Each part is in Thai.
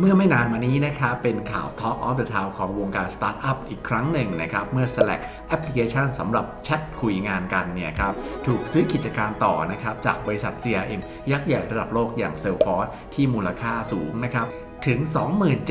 เมื่อไม่นานมานี้นะครับ เป็นข่าว Talk of the Town ของวงการสตาร์ทอัพอีกครั้งหนึ่งนะครับ เมื่อ Slack แอปพลิเคชันสำหรับแชทคุยงานกันเนี่ยครับ ถูกซื้อกิจการต่อนะครับ จากบริษัท CRM ยักษ์ใหญ่ระดับโลกอย่าง Salesforce ที่มูลค่าสูงนะครับถึง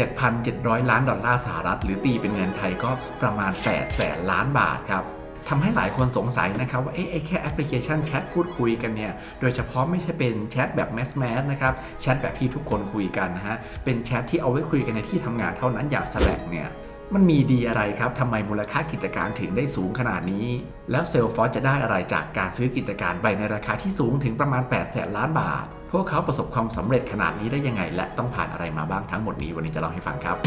27,700 ล้านดอลลาร์สหรัฐ หรือตีเป็นเงินไทยก็ประมาณ 8 แสนล้านบาทครับ ทำให้หลายคนสงสัยนะครับว่าเอ๊ะไอ้แค่แอปพลิเคชันแชทพูดคุยกันเนี่ย โดยเฉพาะไม่ใช่เป็นแชทแบบแมสแมสนะครับ แชทแบบที่ทุกคนคุยกันนะฮะ เป็นแชทที่เอาไว้คุยกันในที่ทำงานเท่านั้นอย่าง Slack เนี่ยมันมีดีอะไรครับ ทำไมมูลค่ากิจการถึงได้สูงขนาดนี้ แล้ว Salesforce จะได้อะไรจากการซื้อกิจการไปในราคาที่สูงถึงประมาณ8แสนล้านบาท พวกเขาประสบความสำเร็จขนาดนี้ได้ยังไง และต้องผ่านอะไรมาบ้างทั้งหมดนี้วันนี้จะเล่าให้ฟังครับ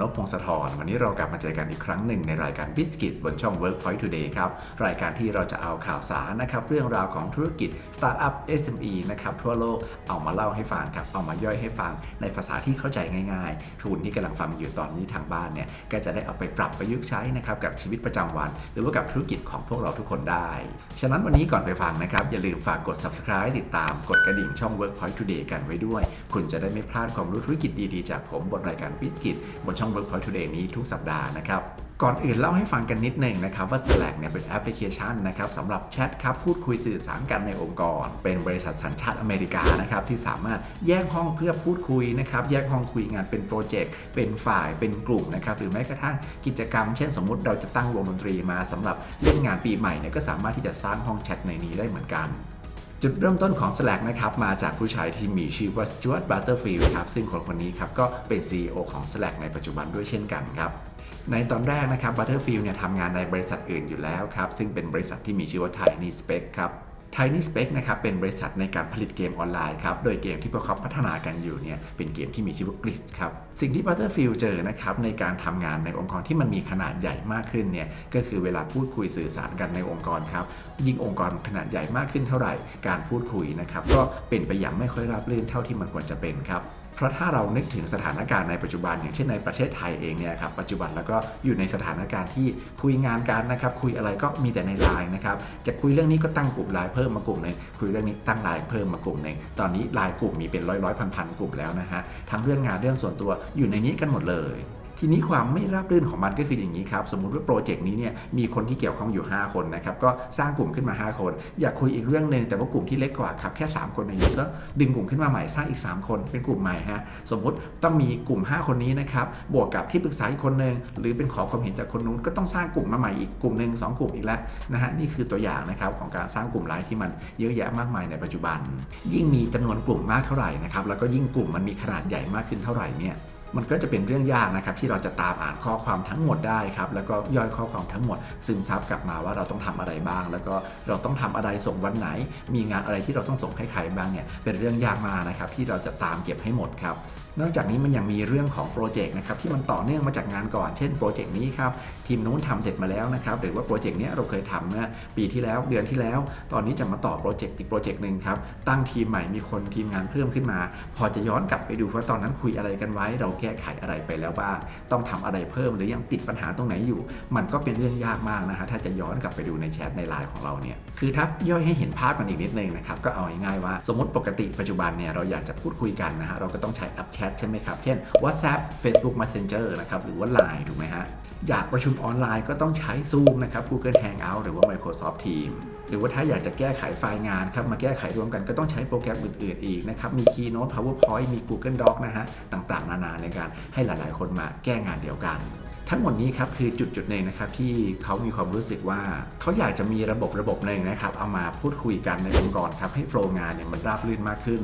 นพพงศธรวันนี้เรากลับมาเจอกันอีกครั้งหนึ่งในรายการ b i z k i t บนช่อง Workpoint Today ครับรายการที่เราจะเอาข่าวสารนะครับเรื่องราวของธุรกิจ Startup SME นะครับทั่วโลกเอามาเล่าให้ฟังครับเอามาย่อยให้ฟังในภาษาที่เข้าใจง่ายๆ ทุนที่กำลังฟังอยู่ตอนนี้ทางบ้านเนี่ยก็จะได้เอาไปปรับประยุกต์ใช้นะครับกับชีวิตประจำวัน หรือว่ากับธุรกิจของพวกเราทุกคนได้ ฉะนั้นวันนี้ก่อนไปฟังนะครับอย่าลืมฝากกด subscribe ติดตามกดกระดิ่งช่อง Workpoint Today กันไว้ด้วย คุณจะได้ไม่พลาดความรู้ธุรกิจดีๆ จากผมบนรายการ b i z k i t บนช่อง Workpoint Today นี้ทุกสัปดาห์นะครับก่อนอื่นเล่าให้ฟังกันนิดหนึ่งนะครับว่า Slack เนี่ยเป็นแอปพลิเคชันนะครับสำหรับแชทครับพูดคุยสื่อสารกันในองค์กร เป็นบริษัทสัญชาติอเมริกานะครับที่สามารถแยกห้องเพื่อพูดคุยนะครับแยกห้องคุยงานเป็นโปรเจกต์เป็นฝ่ายเป็นกลุ่มนะครับหรือแม้กระทั่งกิจกรรม เช่นสมมุติเราจะตั้งวงดนตรีมาสำหรับเล่นงานปีใหม่เนี่ยก็สามารถที่จะสร้างห้องแชทในนี้ได้เหมือนกัน จุดเริ่มต้นของ Slack นะครับมาจากผู้ชายที่มีชื่อว่า Stuart Butterfield ครับซึ่งคนคนนี้ครับก็เป็น CEO ของ Slack ในปัจจุบันด้วยเช่นกันครับในตอนแรกนะครับ Butterfield เนี่ยทำงานในบริษัทอื่นอยู่แล้วครับซึ่งเป็นบริษัทที่มีชื่อว่า Tiny Spec ครับ Tiny Spec นะครับเป็นบริษัทในการผลิตเกมออนไลน์ครับ โดยเกมที่พวกเขาพัฒนากันอยู่เนี่ยเป็นเกมที่มีชื่อว่ากริชครับ สิ่งที่ Butterfield เจอนะครับในการทำงานในองค์กรที่มันมีขนาดใหญ่มากขึ้นเนี่ยก็คือเวลาพูดคุยสื่อสารกันในองค์กรครับ ยิ่งองค์กรขนาดใหญ่มากขึ้นเท่าไหร่ การพูดคุยนะครับก็เป็นไปอย่างไม่ค่อยราบรื่นเท่าที่มันควรจะเป็นครับ เพราะถ้าเรานึกถึงสถานการณ์ในปัจจุบัน อย่างเช่นในประเทศไทยเองเนี่ยครับปัจจุบันแล้วก็อยู่ในสถานการณ์ที่คุยงานกันนะครับคุยอะไรก็มีแต่ในไลน์นะครับจะคุยเรื่องนี้ก็ตั้งกลุ่มไลน์เพิ่มมากลุ่มหนึ่งคุยเรื่องนี้ตั้งไลน์เพิ่มมากลุ่มหนึ่งตอนนี้ไลน์กลุ่มมีเป็นร้อยร้อยพันพันกลุ่มแล้วนะฮะทั้งเรื่องงานเรื่องส่วนตัวอยู่ในนี้กันหมดเลย ทีนี้ความไม่ราบรื่นของมันก็คืออย่างนี้ครับ สมมุติว่าโปรเจกต์นี้เนี่ยมีคนที่เกี่ยวข้องอยู่ 5 คนนะครับ ก็สร้างกลุ่มขึ้นมา 5 คน อยากคุยอีกเรื่องหนึ่งแต่ว่ากลุ่มที่เล็กกว่าครับแค่ 3 คนในนี้ก็ดึงกลุ่มขึ้นมาใหม่สร้างอีก 3 คนเป็นกลุ่มใหม่ฮะสมมุติต้องมีกลุ่ม 5 คนนี้นะครับบวกกับที่ปรึกษาอีกคนหนึ่งหรือเป็นขอความเห็นจากคนนู้นก็ต้องสร้างกลุ่มมาใหม่อีกกลุ่มหนึ่งสองกลุ่มอีกแล้วนะฮะนี่คือตัวอย่างนะครับของการสร้างกลุ่มไลน์ที่มันเยอะแยะมากมายในปัจจุบัน ยิ่งมีจำนวนกลุ่มมากเท่าไหร่นะครับแล้วก็ยิ่งกลุ่มมันมีขนาดใหญ่มากขึ้นเท่าไหร่เนี่ย มันก็จะเป็นเรื่องยากนะครับที่เราจะตามอ่านข้อความทั้งหมดได้ครับแล้วก็ย่อยข้อความทั้งหมด ซึมซับกลับมาว่าเราต้องทำอะไรบ้าง แล้วก็เราต้องทำอะไรส่งวันไหน มีงานอะไรที่เราต้องส่งให้ใครบ้างเนี่ยเป็นเรื่องยากมากนะครับที่เราจะตามเก็บให้หมดครับ นอกจากนี้มันยังมีเรื่องของโปรเจกต์นะครับที่มันต่อเนื่องมาจากงานก่อน เช่นโปรเจกต์นี้ครับทีมนู้นทำเสร็จมาแล้วนะครับหรือว่าโปรเจกต์เนี้ยเราเคยทำเมื่อปีที่แล้วเดือนที่แล้ว ตอนนี้จะมาต่อโปรเจกต์อีกโปรเจกต์หนึ่งครับตั้งทีมใหม่มีคนทีมงานเพิ่มขึ้นมา พอจะย้อนกลับไปดูว่าตอนนั้นคุยอะไรกันไว้ เราแก้ไขอะไรไปแล้วบ้างต้องทำอะไรเพิ่มหรือยังติดปัญหาตรงไหนอยู่ มันก็เป็นเรื่องยากมากนะฮะถ้าจะย้อนกลับไปดูในแชทในไลน์ของเราเนี่ยคือถ้าย่อยให้เห็นภาพกันอีกนิดนึงนะครับก็เอาง่ายๆว่า สมมติปกติปัจจุบันเนี่ยเราอยากจะพูดคุยกันนะฮะเราก็ต้องใช้แอปแชทใช่ไหมครับ เช่น WhatsApp Facebook Messenger นะครับหรือว่า Line ถูกไหมฮะ อยากประชุมออนไลน์ก็ต้องใช้ Zoom นะครับ Google Hangout หรือว่า Microsoft Teams หรือว่าถ้าอยากจะแก้ไขไฟล์งานครับมาแก้ไขรวมกันก็ต้องใช้โปรแกรมอื่นๆอีกนะครับ มี Keynote PowerPoint มี Google Doc นะฮะต่างๆ นานาในการให้หลายๆ คนมาแก้งานเดียวกันทั้งหมดนี้ครับคือจุดจุดๆหนึ่งนะครับที่เขามีความรู้สึกว่าเขาอยากจะมีระบบระบบหนึ่งนะครับเอามาพูดคุยกันในองค์กรครับให้โฟล์งานเนี่ยมันราบรื่นมากขึ้น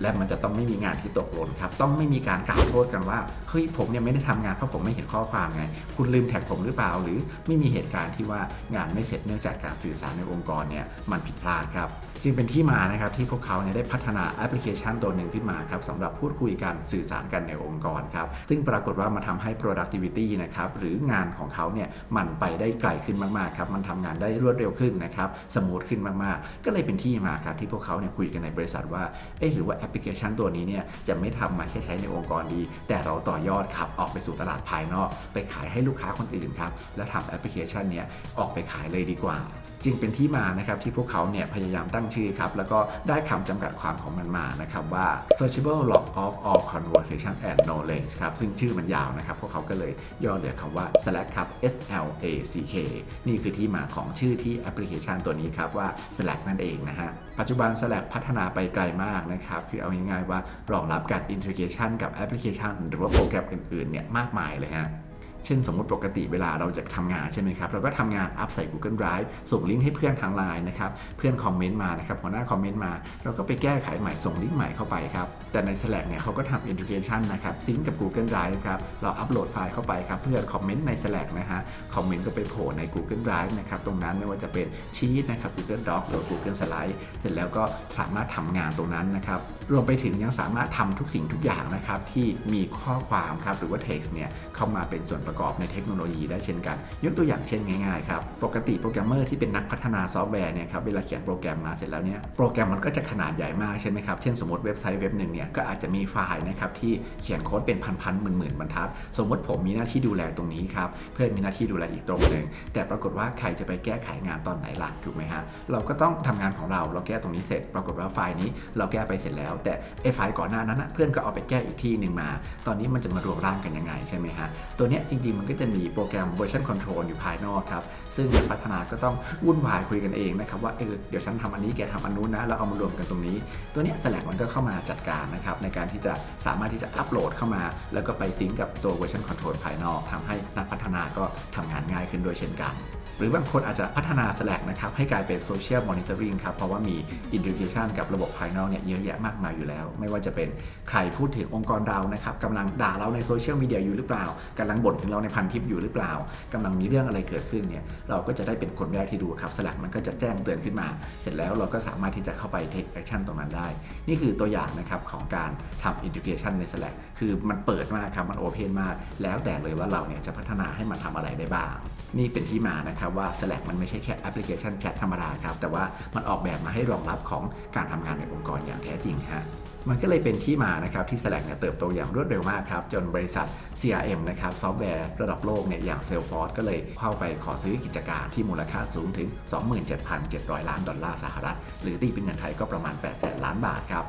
และมันจะต้องไม่มีงานที่ตกหล่นครับ ต้องไม่มีการกล่าวโทษกันว่า เฮ้ยผมเนี่ยไม่ได้ทำงานเพราะผมไม่เห็นข้อความไง คุณลืมแท็กผมหรือเปล่า หรือไม่มีเหตุการณ์ที่ว่างานไม่เสร็จเนื่องจากการสื่อสารในองค์กรเนี่ยมันผิดพลาดครับ จึงเป็นที่มานะครับที่พวกเขาเนี่ยได้พัฒนาแอปพลิเคชันตัวหนึ่งขึ้นมาครับสำหรับพูดคุยกันสื่อสารกันในองค์กรครับ ซึ่งปรากฏว่ามาทำให้ productivity นะครับหรืองานของเขาเนี่ยมันไปได้ไกลขึ้นมากๆครับ มันทำงานได้รวดเร็วขึ้นนะครับ สมูทขึ้นมากๆ ก็เลยเป็นที่มาครับที่พวกเขาเนี่ยคุยกันในบริษัทว่า เอ๊ะหรือว่าอปพลิเคชันตัวนี้เนี่ยจะไม่ทำมาแค่ใช้ในองค์กรดี แต่เราต่อยอดครับออกไปสู่ตลาดภายนอก ไปขายให้ลูกค้าคนอื่นครับแล้วทำแอปพลิเคชันเนี้ยออกไปขายเลยดีกว่า จึงเป็นที่มานะครับที่พวกเขาเนี่ยพยายามตั้งชื่อครับ แล้วก็ได้คำจำกัดความของมันมานะครับว่า searchable log of all conversation and knowledge ครับ ซึ่งชื่อมันยาวนะครับ พวกเขาก็เลยย่อเหลือคำว่า Slack ครับ S L A C K นี่คือที่มาของชื่อที่แอปพลิเคชันตัวนี้ครับว่า Slack นั่นเองนะฮะ ปัจจุบัน Slack พัฒนาไปไกลมากนะครับ คือเอาง่ายๆว่ารองรับการ integration กับแอปพลิเคชัน หรือว่าโปรแกรมอื่นๆเนี่ยมากมายเลยฮะ เช่นสมมติปกติเวลาเราจะทำงานใช่ไหมครับเราก็ทำงานอัพใส่ Google Drive ส่งลิงก์ให้เพื่อนทางไลน์นะครับเพื่อนคอมเมนต์มานะครับหัวหน้าคอมเมนต์มา เราก็ไปแก้ไขใหม่ส่งลิงก์ใหม่เข้าไปครับแต่ใน Slack เนี่ยเขาก็ทำ integration นะครับซิงกับ Google Drive ครับเราอัปโหลดไฟล์เข้าไปครับเพื่อนคอมเมนต์ใน Slack นะฮะคอมเมนต์ก็ไปโผล่ใน Google Drive นะครับตรงนั้นไม่ว่าจะเป็นชีตนะครับ Google Doc หรือ Google Slide เสร็จแล้วก็สามารถทำงานตรงนั้นนะครับรวมไปถึงยังสามารถทำทุกสิ่งทุกอย่างนะครับที่มีข้อความครับหรือว่า text เนี่ยเข้ามาเป็นส่วนประกอบในเทคโนโลยีได้เช่นกัน ยกตัวอย่างเช่นง่ายๆครับ ปกติโปรแกรมเมอร์ที่เป็นนักพัฒนาซอฟต์แวร์เนี่ยครับเวลาเขียนโปรแกรมมาเสร็จแล้วเนี่ยโปรแกรมมันก็จะขนาดใหญ่มากใช่ไหมครับ เช่นสมมติเว็บไซต์เว็บหนึ่งเนี่ยก็อาจจะมีไฟล์นะครับที่เขียนโค้ดเป็นพันๆหมื่นๆบรรทัด สมมติผมมีหน้าที่ดูแลตรงนี้ครับเพื่อนมีหน้าที่ดูแลอีกตรงหนึ่งแต่ปรากฏว่าใครจะไปแก้ไขงานตอนไหนล่ะถูกไหมฮะเราก็ต้องทำงานของเราเราแก้ตรงนี้เสร็จ ปรากฏว่าไฟล์นี้เราแก้ไปเสร็จแล้ว แต่ไอ้ไฟล์ก่อนหน้านั้นนะเพื่อนก็เอาไปแก้อีกที่หนึ่งมา ตอนนี้มันจะมารวมร่างกันยังไงใช่ไหมฮะตัวเนี้ยจริงๆมันก็จะมีโปรแกรมเวอร์ชันคอนโทรลอยู่ภายนอกครับ ซึ่งพัฒนาก็ต้องวุ่นวายคุยกันเองนะครับว่าเออเดี๋ยวฉันทำอันนี้แกทำอันนู้นนะแล้วเอามารวมกันตรงนี้ ตัวนี้ย Slack มันก็เข้ามาจัดการนะครับในการที่จะสามารถที่จะอัปโหลดเข้ามา แล้วก็ไปซิงก์กับตัวเวอร์ชันคอนโทรลภายนอกทำให้นักพัฒนาก็ทำงานง่ายขึ้นด้วยเช่นกัน หรือบางคนอาจจะพัฒนา Slack นะครับให้กลายเป็น Social Monitoring ครับเพราะว่ามี Integration กับระบบภายนอกเนี่ยเยอะแยะมากมายอยู่แล้ว ไม่ว่าจะเป็นใครพูดถึงองค์กรเรานะครับกำลังด่าเราในโซเชียลมีเดียอยู่หรือเปล่ากำลังบ่นถึงเราในพันทิปอยู่หรือเปล่ากำลังมีเรื่องอะไรเกิดขึ้นเนี่ยเราก็จะได้เป็นคนแรกที่ดูครับ Slack มันก็จะแจ้งเตือนขึ้นมา เสร็จแล้วเราก็สามารถที่จะเข้าไป take action ตรงนั้นได้ นี่คือตัวอย่างนะครับของการทำ integration ใน Slack คือมันเปิดมากครับมัน open มาก แล้วแต่เลยว่าเราเนี่ยจะพัฒนาให้มันทำอะไรได้บ้าง นี่เป็นที่มานะครับว่า Slack มันไม่ใช่แค่แอปพลิเคชันแชทธรรมดาครับแต่ว่ามันออกแบบมาให้รองรับของการทำงานในองค์กรอย่างแท้จริงฮะมันก็เลยเป็นที่มานะครับที่ Slack เนี่ยเติบโตอย่างรวดเร็วมากครับ จนบริษัท CRM นะครับซอฟต์แวร์ระดับโลกเนี่ยอย่าง Salesforce ก็เลยเข้าไปขอซื้อกิจการที่มูลค่าสูงถึง 27,700 ล้านดอลลาร์สหรัฐ หรือตีเป็นเงินไทยก็ประมาณ 800ล้านบาทครับ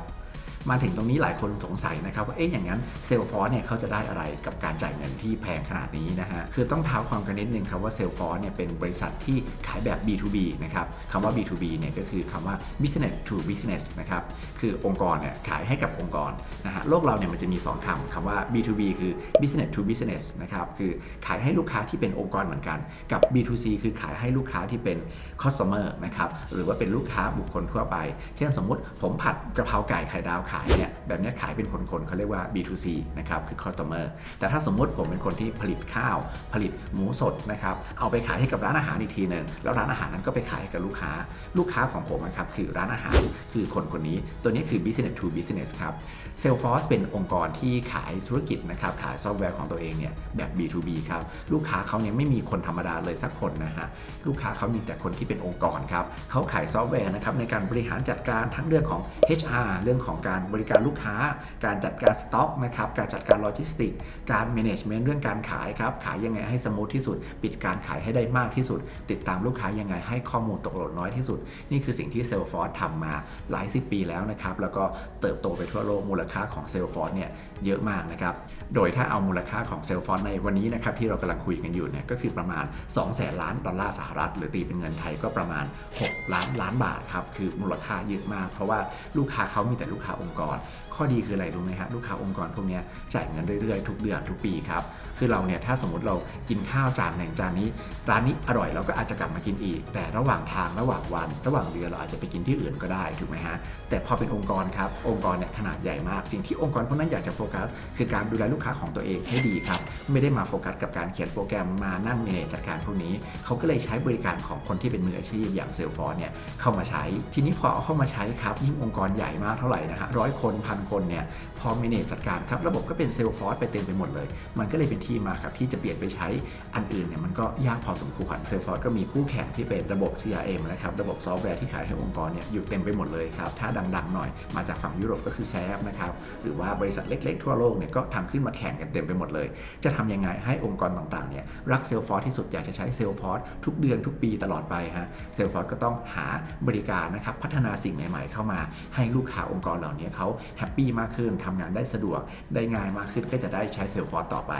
มาถึงตรงนี้หลายคนสงสัยนะครับว่าเอ๊ะอย่างนั้นเซลฟอร์เนี่ยเขาจะได้อะไรกับการจ่ายเงินที่แพงขนาดนี้นะฮะคือต้องเท้าความกันนิดนึงครับว่าเซลฟอร์เนี่ยเป็นบริษัทที่ขายแบบ B2B นะครับคำว่า B2B เนี่ยก็คือคำว่า business to business นะครับคือองค์กรเนี่ยขายให้กับองค์กรนะฮะโลกเราเนี่ยมันจะมี 2คำคำว่า B2B คือ business to business นะครับคือขายให้ลูกค้าที่เป็นองค์กรเหมือนกัน กับ B2C คือขายให้ลูกค้าที่เป็น customer นะครับหรือว่าเป็นลูกค้าบุคคลทั่วไป เช่นสมมุติผมผัดกระเพราไก่ไข่ดาวขายเนี่ยแบบนี้ขายเป็นคนๆเขาเรียกว่า B2C นะครับคือ customer แต่ถ้าสมมุติผมเป็นคนที่ผลิตข้าว ผลิตหมูสดนะครับเอาไปขายให้กับร้านอาหารอีกทีหนึ่งแล้วร้านอาหารนั้นก็ไปขายให้กับลูกค้า ลูกค้าของผมนะครับคือร้านอาหารคือคนคนนี้ ตัวนี้คือ business to business ครับ Salesforce เป็นองค์กรที่ขายธุรกิจนะครับขายซอฟต์แวร์ของตัวเองเนี่ยแบบ B2B ครับลูกค้าเขาเนี่ยไม่มีคนธรรมดาเลยสักคนนะฮะลูกค้าเขามีแต่คนที่เป็นองค์กรครับเขาขายซอฟต์แวร์นะครับในการบริหารจัดการทั้งเรื่องของ HR เรื่องของการบริการลูกค้า การจัดการสต็อกนะครับการจัดการโลจิสติก การ management เรื่องการขายครับขายยังไงให้สมูทที่สุด ปิดการขายให้ได้มากที่สุด ติดตามลูกค้ายังไงให้ข้อมูลตกหล่นน้อยที่สุด นี่คือสิ่งที่ Salesforce ทำมาหลายสิบปีแล้วนะครับแล้วก็เติบโตไปทั่วโลกมูลค่าของ Salesforce เนี่ยเยอะมากนะครับโดยถ้าเอามูลค่าของ Salesforce ในวันนี้นะครับที่เรากำลังคุยกันอยู่เนี่ยก็คือประมาณ2แสนล้านดอลลาร์สหรัฐ หรือตีเป็นเงินไทยก็ประมาณ 6 ล้านล้านบาทครับคือมูลค่าเยอะมาก เพราะว่าลูกค้าเขามีแต่ลูกค้าองค์กร ข้อดีคืออะไรรู้ไหมฮะลูกค้าองค์กรพวกนี้จ่ายเงินเรื่อยๆ ทุกเดือนทุกปีครับ คือเราเนี่ยถ้าสมมติเรากินข้าวจานหนึ่งจานนี้ ร้านนี้อร่อยเราก็อาจจะกลับมากินอีก แต่ระหว่างทางระหว่างวัน ระหว่างเดือนเราอาจจะไปกินที่อื่นก็ได้ถูกไหมฮะแต่พอเป็นองค์กรครับองค์กรเนี่ยขนาดใหญ่มากสิ่งที่องค์กรพวกนั้นอยากจะโฟกัสคือการดูแลลูกค้าของตัวเองให้ดีครับไม่ได้มาโฟกัสกับการเขียนโปรแกรมมานั่งเมเนจจัดการพวกนี้เขาก็เลยใช้บริการของคนที่เป็นมืออาชีพอย่างเซลฟอร์เนี่ยเข้ามาใช้ ทีนี้พอเอาเข้ามาใช้ครับยิ่งองค์กรใหญ่มากเท่าไหร่นะฮะร้อยคนพันคนเนี่ยพอเมเนจจัดการครับระบบก็เป็นเซลฟอร์ไปเต็มไปหมดเลย มันก็เลยเป็นที่มาครับที่จะเปลี่ยนไปใช้อันอื่นเนี่ยมันก็ยากพอสมควร Salesforce ก็มีคู่แข่งที่เป็นระบบ CRM นะครับระบบซอฟต์แวร์ที่ขายให้องค์กรเนี่ยอยู่เต็มไปหมดเลยครับ ถ้าดังๆหน่อยมาจากฝั่งยุโรปก็คือ SAP นะครับหรือว่าบริษัทเล็กๆทั่วโลกเนี่ยก็ทำขึ้นมาแข่งกันเต็มไปหมดเลย จะทำยังไงให้องค์กรต่างๆเนี่ยรัก Salesforce ที่สุดอยากจะใช้ Salesforce ทุกเดือนทุกปีตลอดไปฮะ Salesforce ก็ต้องหาบริการนะครับพัฒนาสิ่งใหม่ ๆ เข้ามาให้ลูกค้าองค์กรเหล่านี้เขาแฮปปี้มากขึ้นทำงานได้สะดวกได้ง่ายมากขึ้นก็จะได้ใช้ Salesforce ต่อไป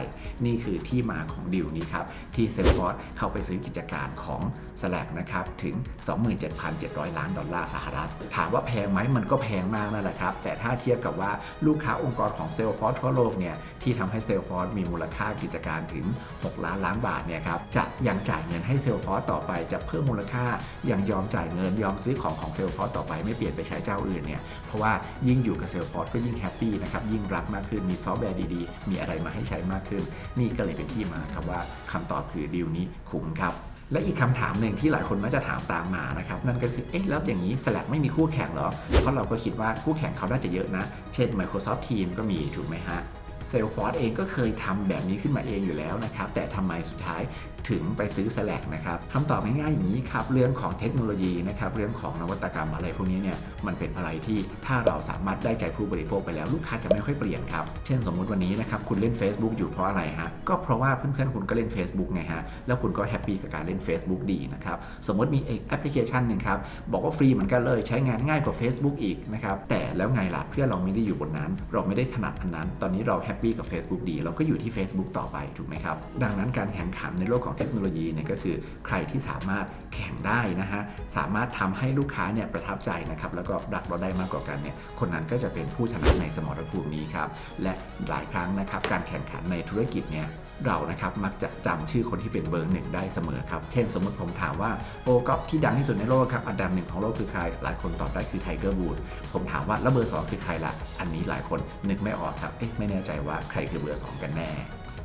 นี่คือที่มาของดีลนี้ครับ ที่ Salesforce เข้าไปซื้อกิจการของ Slack นะครับ ถึง 27,700 ล้านดอลลาร์สหรัฐ ถามว่าแพงไหมมันก็แพงมากนั่นแหละครับ แต่ถ้าเทียบกับว่าลูกค้าองค์กรของ Salesforce ทั่วโลกเนี่ยที่ทำให้ Salesforce มีมูลค่ากิจการถึง 6 ล้านล้านบาทเนี่ยครับจะยังจ่ายเงินให้ Salesforce ต่อไปจะเพิ่มมูลค่ายังยอมจ่ายเงินยอมซื้อของของ Salesforce ต่อไปไม่เปลี่ยนไปใช้เจ้าอื่นเนี่ยเพราะว่ายิ่งอยู่กับ Salesforce ก็ยิ่งแฮปปี้นะครับยิ่งรักมากขึ้นมีซอฟต์แวร์ดีๆ มีอะไรมาให้ใช้มากขึ้นนี่ก็เลยเป็นที่มาครับว่าคำตอบคือดีลนี้คุ้มครับและอีกคำถามหนึ่งที่หลายคนมักจะถามตามมานะครับนั่นก็คือ เอ๊ะ แล้วอย่างนี้ Slack ไม่มีคู่แข่งเหรอ เพราะเราก็คิดว่าคู่แข่งเขาน่าจะเยอะนะ เช่น Microsoft Teams ก็มีถูกไหมฮะ Salesforce เองก็เคยทำแบบนี้ขึ้นมาเองอยู่แล้วนะครับ แต่ทำไมสุดท้าย ถึงไปซื้อ Slack นะครับคำตอบง่ายๆอย่างนี้ครับเรื่องของเทคโนโลยีนะครับเรื่องของนวัตกรรมอะไรพวกนี้เนี่ยมันเป็นอะไรที่ถ้าเราสามารถได้ใจผู้บริโภคไปแล้วลูกค้าจะไม่ค่อยเปลี่ยนครับเช่นสมมุติวันนี้นะครับคุณเล่น Facebook อยู่เพราะอะไรฮะก็เพราะว่าเพื่อนๆคุณก็เล่น Facebook ไงฮะแล้วคุณก็แฮปปี้กับการเล่น Facebook ดีนะครับสมมติมีแอปพลิเคชันหนึ่งครับบอกว่าฟรีเหมือนกันเลยใช้งานง่ายกว่า Facebook อีกนะครับแต่แล้วไงล่ะเพื่อนเราไม่ได้อยู่บนนั้น เราไม่ได้ถนัดอันนั้น ตอนนี้เราแฮปปี้กับ Facebook ดี เราก็อยู่ที่ Facebook ต่อไปถูกไหมครับดังนั้นการแข่งขันในโลกของเทคโนโลยีเนี่ยก็คือใครที่สามารถแข่งได้นะฮะสามารถทำให้ลูกค้าเนี่ยประทับใจนะครับแล้วก็รักเราได้มากกว่ากันเนี่ยคนนั้นก็จะเป็นผู้ชนะในสมรภูมินี้ครับและหลายครั้งนะครับการแข่งขันในธุรกิจเนี่ยเรานะครับมักจะจำชื่อคนที่เป็นเบอร์หนึ่งได้เสมอครับ เช่นสมมติผมถามว่าโปรกอล์ฟที่ดังที่สุดในโลกครับอันดับหนึ่งของโลกคือใคร หลายคนตอบได้คือไทเกอร์บูดผมถามว่าแล้วเบอร์สองคือใครล่ะ อันนี้หลายคนนึกไม่ออกครับเอ๊ะไม่แน่ใจว่าใครคือเบอร์สองกันแน่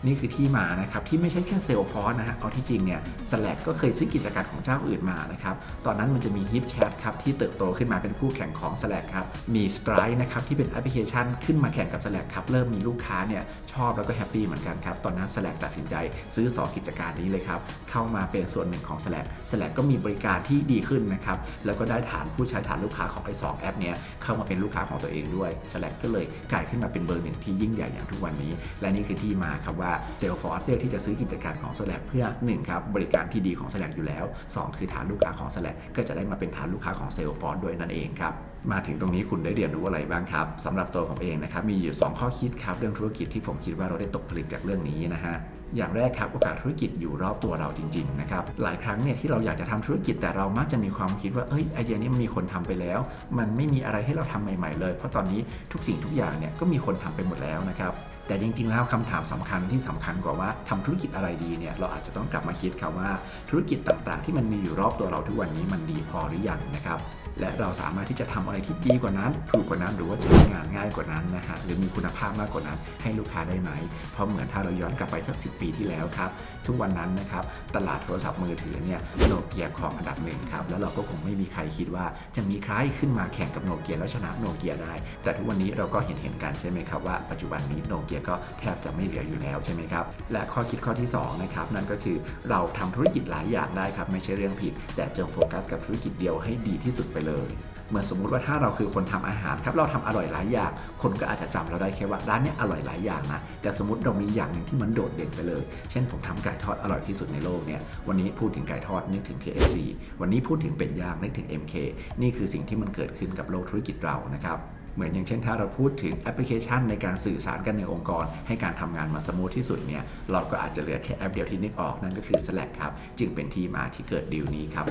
นี่คือที่มานะครับที่ไม่ใช่แค่เซลฟอร์นะฮะเอาที่จริงเนี่ย Slack ก็เคยซื้อกิจการของเจ้าอื่นมานะครับตอนนั้นมันจะมี HipChat ครับที่เติบโตขึ้นมาเป็นคู่แข่งของ Slack ครับมี Stripe นะครับที่เป็นแอปพลิเคชันขึ้นมาแข่งกับ Slack ครับเริ่มมีลูกค้าเนี่ยชอบแล้วก็แฮปปี้เหมือนกันครับตอนนั้น Slack ตัดสินใจซื้อ2กิจการนี้เลยครับเข้ามาเป็นส่วนหนึ่งของ Slack Slack ก็มีบริการที่ดีขึ้นนะครับแล้วก็ได้ฐานผู้ใช้ฐานลูกค้าของไอ้สองแอปเนี้ยเข้ามาเป็นลูกค้าของตัวเองด้วย Slack ก็เลยกลายขึ้นมาเป็นเบอร์หนึ่งที่ยิ่งใหญ่อย่างทุกวันนี้ และนี่คือที่มาครับว่า Salesforce เลือกที่จะซื้อกิจการของ Slack เพื่อ 1 ครับ บริการที่ดีของ Slack อยู่แล้ว 2 คือฐานลูกค้าของ Slack ก็จะได้มาเป็นฐานลูกค้าของ Salesforce ด้วยนั่นเองครับมาถึงตรงนี้คุณได้เรียนรู้อะไรบ้างครับสำหรับตัวผมเองนะครับมีอยู่ 2 ข้อคิดครับเรื่องธุรกิจที่ผมคิดว่าเราได้ตกผลึกจากเรื่องนี้นะฮะอย่างแรกครับโอกาสธุรกิจอยู่รอบตัวเราจริงๆนะครับหลายครั้งเนี่ยที่เราอยากจะทำธุรกิจแต่เรามักจะมีความคิดว่าเอ้ยไอเดียนี้มันมีคนทำไปแล้ว มันไม่มีอะไรให้เราทำใหม่ ๆ เลย เพราะตอนนี้ทุกสิ่งทุกอย่างเนี่ยก็มีคนทำไปหมดแล้วนะครับ แต่จริง ๆ แล้วคำถามสำคัญที่สำคัญกว่าว่าทำธุรกิจอะไรดีเนี่ยเราอาจจะต้องกลับมาคิดครับว่าธุรกิจต่างๆ ที่มันมีอยู่รอบตัวเราทุกวันนี้มันดีพอหรือยังนะครับ และเราสามารถที่จะทำอะไรที่ดีกว่านั้น ถูกกว่านั้นหรือว่าใช้งานง่ายกว่านั้นนะฮะหรือมีคุณภาพมากกว่านั้น ให้ลูกค้าได้ไหม เพราะเหมือนถ้าเราย้อนกลับไปสักสิปีที่แล้วครับ ทุกวันนั้นนะครับตลาดโทรศัพท์มือถือเนี่ยโนเกียครองอันดับหนึ่งครับแล้วเราก็คงไม่มีใครคิดว่าจะมีใครขึ้นมาแข่งกับโนเกียแล้วชนะโนเกียได้ แต่ทุกวันนี้เราก็เห็นเห็นกันใช่ไหมครับว่าปัจจุบันนี้โนเกียก็แทบจะไม่เหลืออยู่แล้วใช่ไหมครับและข้อคิดข้อที่สองนะครับนั่นก็คือเราทำธุรกิจหลายอย่างได้ครับไม่ใช่เรื่องผิด แต่จงโฟกัสกับธุรกิจเดียวให้ดีที่สุดไปเลย เหมือนสมมุติว่าถ้าเราคือคนทำอาหารครับเราทำอร่อยหลายอย่าง คนก็อาจจะจำเราได้แค่ว่าร้านนี้อร่อยหลายอย่างนะแต่สมมติเรามีอย่างหนึ่งที่มันโดดเด่นไปเลย เช่นผมทำไก่ทอดอร่อยที่สุดในโลกเนี่ยวันนี้พูดถึงไก่ทอดนึกถึง KFC วันนี้พูดถึงเป็ดย่างนึกถึง MK นี่คือสิ่งที่มันเกิดขึ้นกับโลกธุรกิจเรานะครับ เหมือนอย่างเช่นถ้าเราพูดถึงแอปพลิเคชันในการสื่อสารกันในองค์กร ให้การทำงานมาสมูทที่สุดเนี่ยเราก็อาจจะเหลือแค่แอปเดียวที่นึกออกนั่นก็คือ Slack ครับ จึงเป็นที่มาที่เกิดดีลนี้ครับ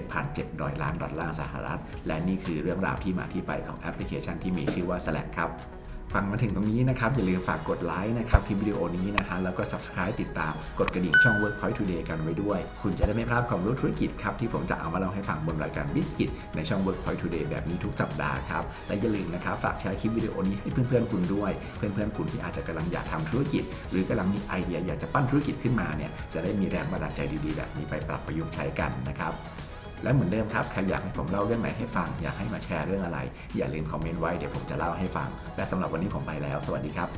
27,700 ล้านดอลลาร์สหรัฐ และนี่คือเรื่องราวที่มาที่ไปของแอปพลิเคชันที่มีชื่อว่า Slack ครับ ฟังมาถึงตรงนี้นะครับ อย่าลืมฝากกดไลค์นะครับคลิปวิดีโอนี้นะฮะแล้วก็ subscribe ติดตามกดกระดิ่งช่อง Workpoint Today กันไว้ด้วย คุณจะได้ไม่พลาดความรู้ธุรกิจครับที่ผมจะเอามาเล่าให้ฟังบนรายการบิสกิตในช่อง Workpoint Today แบบนี้ทุกสัปดาห์ครับและอย่าลืมนะครับฝากแชร์คลิปวิดีโอนี้ให้เพื่อนๆคุณด้วย เพื่อนๆคุณที่อาจจะกำลังอยากทำธุรกิจ หรือกำลังมีไอเดียอยากจะปั้นธุรกิจขึ้นมาเนี่ยจะได้มีแรงบันดาลใจดีๆ แบบนี้ไปปรับประยุกต์ใช้กันนะครับ และเหมือนเดิมครับใครอยากให้ผมเล่าเรื่องไหนให้ฟัง อยากให้มาแชร์เรื่องอะไร อย่าลืมคอมเมนต์ไว้เดี๋ยวผมจะเล่าให้ฟัง และสำหรับวันนี้ผมไปแล้ว สวัสดีครับ